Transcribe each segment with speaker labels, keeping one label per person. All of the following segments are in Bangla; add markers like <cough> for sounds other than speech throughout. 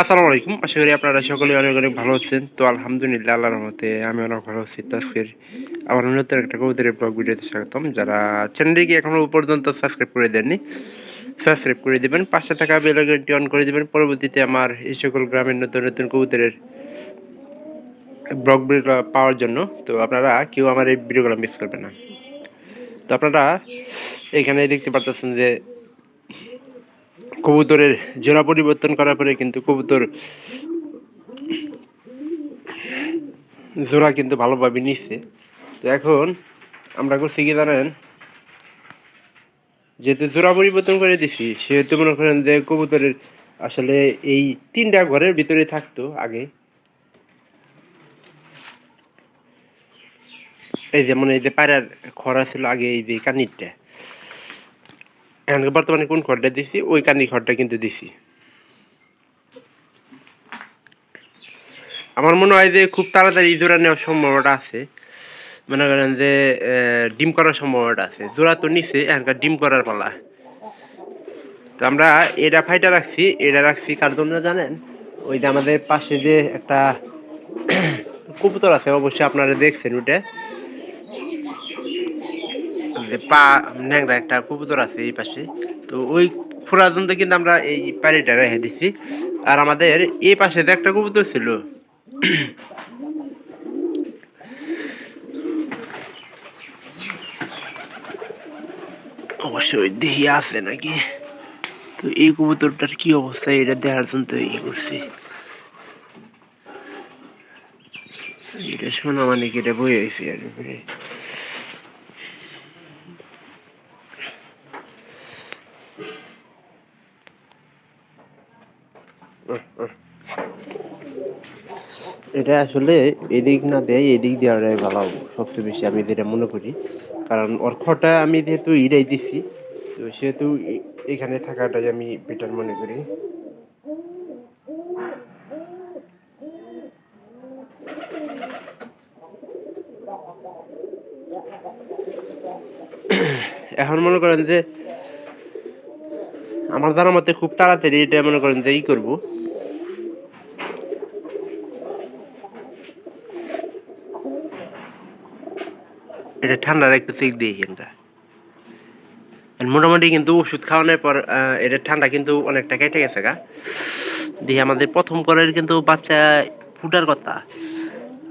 Speaker 1: আসসালামু আলাইকুম। আশা করি আপনারা সকলে অনেক অনেক ভালো আছেন। তো আলহামদুলিল্লাহ, আল্লাহর রহমতে আমি অনেক ভালো আছি। তো আজকের আমার নতুন একটা কবুতরের ব্লগ ভিডিওতে স্বাগতম। যারা চ্যানেলটিকে এখনও পর্যন্ত সাবস্ক্রাইব করে দেননি সাবস্ক্রাইব করে দেবেন। পাঁচশো টাকা বেলগেনটি অন করে দেবেন। পরবর্তীতে আমার এই সকল গ্রামের নতুন নতুন কবুতরের ব্লগ ভিডিও পাওয়ার জন্য, তো আপনারা কেউ আমার এই ভিডিওগুলো মিস করবেন না। তো আপনারা এখানে দেখতে পারতেছেন যে কবুতরের জোড়া পরিবর্তন করার পরে কিন্তু কবুতর জোড়া কিন্তু ভালোভাবে নিচ্ছে। তো এখন আমরা করছি কি জানেন? যেহেতু জোড়া পরিবর্তন করে দিছি, সেহেতু মনে করেন যে কবুতরের আসলে এই তিনটা ঘরের ভিতরে থাকতো আগে। এই যেমন এই যে পায়রার খরা ছিল আগে এই যে কানিরটা। এখন বর্তমানে কোন ঘরটা দিছি? ওই কানি ঘরটা কিন্তু দিছি। আমার মনে হয় যে খুব তাড়াতাড়ি জোড়া নেওয়ার সম্ভাবনাটা আছে। মনে করেন যে ডিম করার সম্ভাবনা আছে। জোড়া তো নিচে এখানকার ডিম করার পালা। তো আমরা এটা ফাইটা রাখছি, এটা রাখছি কার জন্য জানেন? ওই যে আমাদের পাশে যে একটা <coughs> কবুতর আছে, অবশ্যই আপনারা দেখছেন ওটা পা ন্যাংরা একটা কবুতর আছে এই পাশে। তো ওই ফুরাজন্ত কিন্তু আমরা এই পাড়িটা রেখে দিছি। আর আমাদের এই পাশে একটা কবুতর ছিল। অবশ্যই দেখি আছে নাকি? তো এই কবুতরটার কি অবস্থা? এটা দেখার জন্য ই করছি। এটা শোনা মানে কি এটা বই হয়েছে আর এটা আসলে এদিক না দেয় এদিক দেওয়াটাই ভালো সবচেয়ে বেশি আমি যেটা মনে করি। কারণ অর্থটা আমি যেহেতু ইরাই দিছি, তো সেহেতু এখানে থাকাটাই আমি বেটার মনে করি। <coughs> এখন মনে করেন যে আমার জানা মতে খুব তাড়াতাড়ি এটা মনে করেন যে ই করব। এটা ঠান্ডা রাখতে চেক দিই এখানটা মোটামুটি কিন্তু ওষুধ খাওয়ানোর পর এটা ঠান্ডা কিন্তু অনেকটা কেটে গেছে গা। দিয়ে আমাদের প্রথম করের কিন্তু বাচ্চা ফুটার কথা।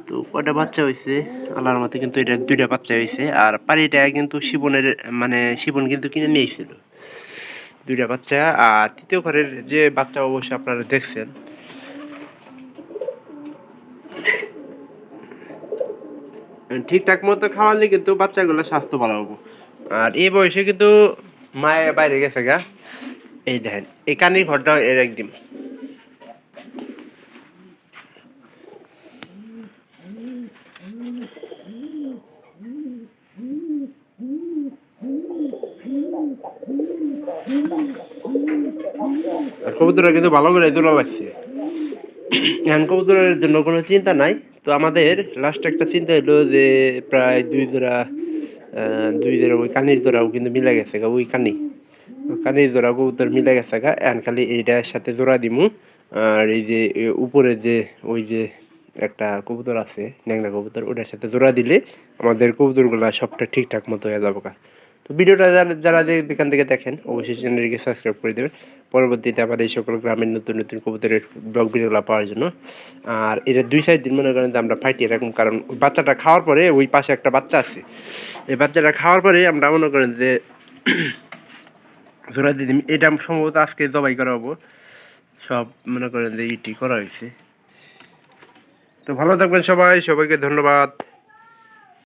Speaker 1: তো কয়টা বাচ্চা হয়েছে আল্লাহর মতে কিন্তু এটা দুইটা বাচ্চা হয়েছে আর পাড়িটা কিন্তু শিবনের মানে শিবন কিন্তু কিনে নিয়েছিল। দুইটা বাচ্চা, আর তৃতীয় ঘরের যে বাচ্চা অবশ্যই আপনারা দেখছেন। ঠিকঠাক মতো খাওয়ালে কিন্তু বাচ্চাগুলো স্বাস্থ্য ভালো হবে। আর এই বয়সে কিন্তু মায়ের বাইরে গেছে গা। এই দেখেন, এই কানির ঘরটা এর একদিন। আর কিন্তু ভালো করে লাগছে। কবুতরের জন্য কোনো চিন্তা নাই। তো আমাদের লাস্ট একটা চিন্তা হলো যে প্রায় দুই জোড়া দুই জোড়া ওই কানির জোড়াও কিন্তু মিলে গেছে গা, ওই কানি। কানির জোড়া কবুতর মিলে গেছে গা, এখন খালি এইটার সাথে জোড়া দিমু। আর এই যে উপরে যে, ওই যে একটা কবুতর আছে ন্যাংরা কবুতর, ওটার সাথে জোড়া দিলে আমাদের কবুতরগুলা সবটা ঠিকঠাক মতো হয়ে যাবে। তো ভিডিওটা যারা যেখান থেকে দেখেন, অবশ্যই চ্যানেলটিকে সাবস্ক্রাইব করে দেবেন। পরবর্তীতে আমাদের এই সকল গ্রামের নতুন নতুন কবুতরের ব্লগ ভিডিওগুলো পাওয়ার জন্য। আর এটা দুই সাইড দিন মনে করেন আমরা ফাইটি এরকম, কারণ বাচ্চাটা খাওয়ার পরে ওই পাশে একটা বাচ্চা আছে। এই বাচ্চাটা খাওয়ার পরে আমরা মনে করেন যে <clears throat> জোড়া দিয়ে এটা সম্ভবত আজকে জবাই করা হব। সব মনে করেন যে ইটি করা হয়েছে। তো ভালো থাকবেন সবাই। সবাইকে ধন্যবাদ।